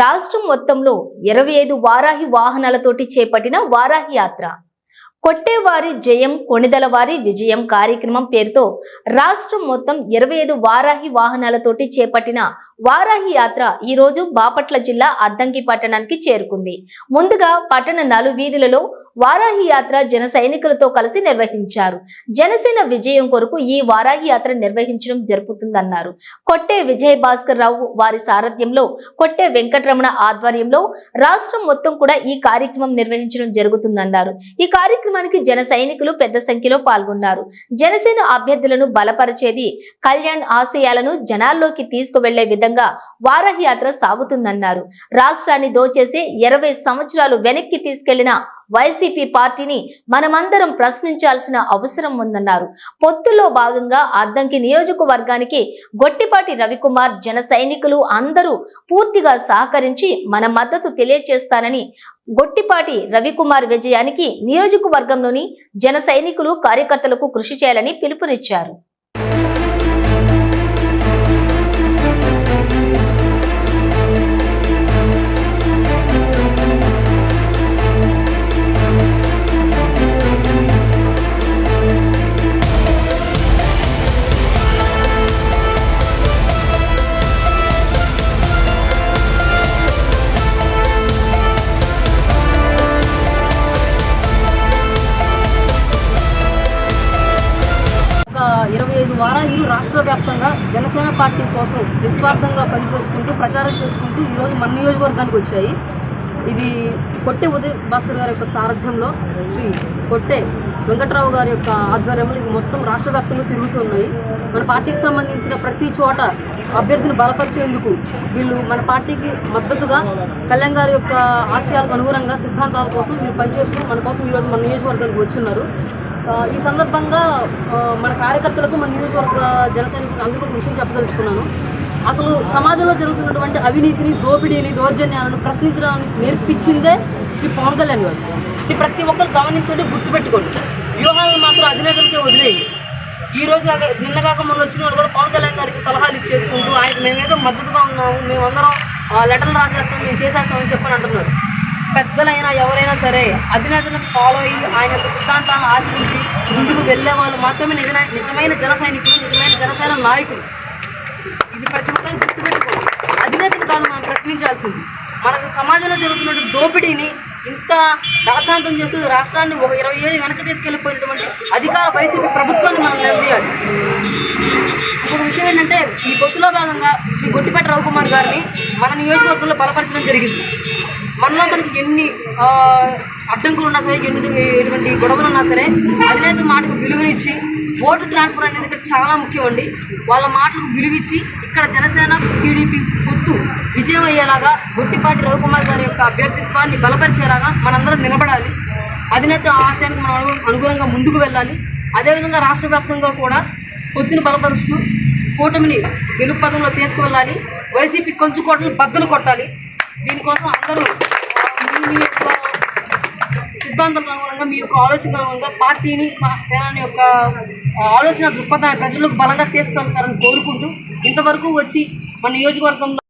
రాష్ట్రం మొత్తంలో ఇరవై ఐదు వారాహి వాహనాలతోటి చేపట్టిన వారాహి యాత్ర. కొట్టేవారి జయం కొణిదలవారి విజయం కార్యక్రమం పేరుతో రాష్ట్రం మొత్తం ఇరవై ఐదు వారాహి వాహనాలతోటి చేపట్టిన వారాహి యాత్ర ఈ రోజు బాపట్ల జిల్లా అద్దంకి పట్టణానికి చేరుకుంది. ముందుగా పట్టణ నలువీధులలో వారాహి యాత్ర జన సైనికులతో కలిసి నిర్వహించారు. జనసేన విజయం కొరకు ఈ వారాహి యాత్ర నిర్వహించడం జరుపుతుందన్నారు. కొట్టే విజయ భాస్కర్ రావు వారి సారథ్యంలో కొట్టే వెంకటరమణ ఆధ్వర్యంలో రాష్ట్రం మొత్తం కూడా ఈ కార్యక్రమం నిర్వహించడం జరుగుతుందన్నారు. ఈ కార్యక్రమానికి జన సైనికులు పెద్ద సంఖ్యలో పాల్గొన్నారు. జనసేన అభ్యర్థులను బలపరిచేది కళ్యాణ్ ఆశయాలను జనాల్లోకి తీసుకువెళ్ళే విధంగా వారహయాత్ర సాగుతుందన్నారు. రాష్ట్రాన్ని దోచేసి ఇరవై సంవత్సరాలు వెనక్కి తీసుకెళ్ళిన వైసీపీ పార్టీని మనమందరం ప్రశ్నించాల్సిన అవసరం ఉందన్నారు. పొత్తులో భాగంగా అద్దంకి నియోజకవర్గానికి గొట్టిపాటి రవికుమార్ జన సైనికులు అందరూ పూర్తిగా సహకరించి మన మద్దతు తెలియజేస్తానని గొట్టిపాటి రవికుమార్ విజయానికి నియోజకవర్గంలోని జన సైనికులు కార్యకర్తలకు కృషి చేయాలని పిలుపునిచ్చారు. రాష్ట్ర వ్యాప్తంగా జనసేన పార్టీ కోసం నిస్వార్థంగా పనిచేసుకుంటూ ప్రచారం చేసుకుంటూ ఈరోజు మన నియోజకవర్గానికి వచ్చాయి. ఇది కొట్టే ఉదయ్ భాస్కర్ గారి యొక్క సారథ్యంలో శ్రీ కొట్టే వెంకట్రావు గారి యొక్క ఆధ్వర్యంలో ఇవి మొత్తం రాష్ట్ర వ్యాప్తంగా తిరుగుతున్నాయి మన పార్టీకి సంబంధించిన ప్రతి చోట అభ్యర్థిని బలపరిచేందుకు వీళ్ళు మన పార్టీకి మద్దతుగా కళ్యాణ్ గారి యొక్క ఆశయాలకు అనుగుణంగా సిద్ధాంతాల కోసం వీళ్ళు పనిచేస్తూ మన కోసం ఈరోజు మన నియోజకవర్గానికి వచ్చున్నారు. ఈ సందర్భంగా మన కార్యకర్తలకు మన నియోజకవర్గ జనసైనికులకు అందరికీ ఒక విషయం చెప్పదలుచుకున్నాను. అసలు సమాజంలో జరుగుతున్నటువంటి అవినీతిని దోపిడీని దౌర్జన్యాలను ప్రశ్నించడానికి నేర్పించిందే శ్రీ పవన్ కళ్యాణ్ గారు. ఇది ప్రతి ఒక్కరు గమనించండి గుర్తుపెట్టుకోండి. వ్యూహాలను మాత్రం అధినేతలకే వదిలేయి ఈ రోజు కాక నిన్న కాక మొన్న వచ్చిన వాళ్ళు కూడా పవన్ కళ్యాణ్ గారికి సలహాలు ఇచ్చేసుకుంటూ ఆయన మేమేదో మద్దతుగా ఉన్నాము మేమందరం ఆ, లెటర్లు రాసేస్తాం మేము చేసేస్తామని చెప్పని అంటున్నారు. పెద్దలైనా ఎవరైనా సరే అధినేతలను ఫాలో అయ్యి ఆయన యొక్క సిద్ధాంతాలను ఆచరించి ముందుకు వెళ్ళే వాళ్ళు మాత్రమే నిజ నిజమైన జన సైనికులు నిజమైన జనసేన నాయకులు. ఇది ప్రతి ఒక్కరు గుర్తుపెట్టుకోండి అధినేతలు కాదు మనం ప్రశ్నించాల్సింది. మన సమాజంలో జరుగుతున్న దోపిడీని ఇంత రాతాంతం చేస్తూ రాష్ట్రాన్ని ఒక ఇరవై ఏళ్ళు వెనక తీసుకెళ్ళిపోయినటువంటి అధికార వైసీపీ ప్రభుత్వాన్ని మనం నిలదీయాలి. ఇంకొక విషయం ఏంటంటే ఈ పొత్తులో భాగంగా శ్రీ గొట్టిపేట రవికుమార్ గారిని మన నియోజకవర్గంలో బలపరచడం జరిగింది. మనలో మనకి ఎన్ని అడ్డంకులు ఉన్నా సరే ఎన్ని ఎటువంటి గొడవలు ఉన్నా సరే అధినేత మాటకు విలువనిచ్చి ఓటు ట్రాన్స్ఫర్ అనేది ఇక్కడ చాలా ముఖ్యం అండి. వాళ్ళ మాటలకు విలువిచ్చి ఇక్కడ జనసేన టీడీపీ పొత్తు విజయం అయ్యేలాగా గుట్టిపాటి రవికుమార్ గారి యొక్క అభ్యర్థిత్వాన్ని బలపరిచేలాగా మనందరం నిలబడాలి. అధినేత ఆశయానికి మనం అనుగుణంగా ముందుకు వెళ్ళాలి. అదేవిధంగా రాష్ట్ర వ్యాప్తంగా కూడా పొత్తును బలపరుస్తూ కూటమిని గెలుపు పదంలో తీసుకువెళ్ళాలి. వైసీపీ కొంచెం కోటలు బద్దలు కొట్టాలి. దీనికోసం అందరూ మీ యొక్క సిద్ధాంతాలకు అనుగుణంగా మీ యొక్క ఆలోచనకు అనుగుణంగా పార్టీని సా- సేనాని యొక్క ఆలోచన దృక్పథాన్ని ప్రజలకు బలంగా తీసుకెళ్తారని కోరుకుంటూ ఇంతవరకు వచ్చి మన నియోజకవర్గంలో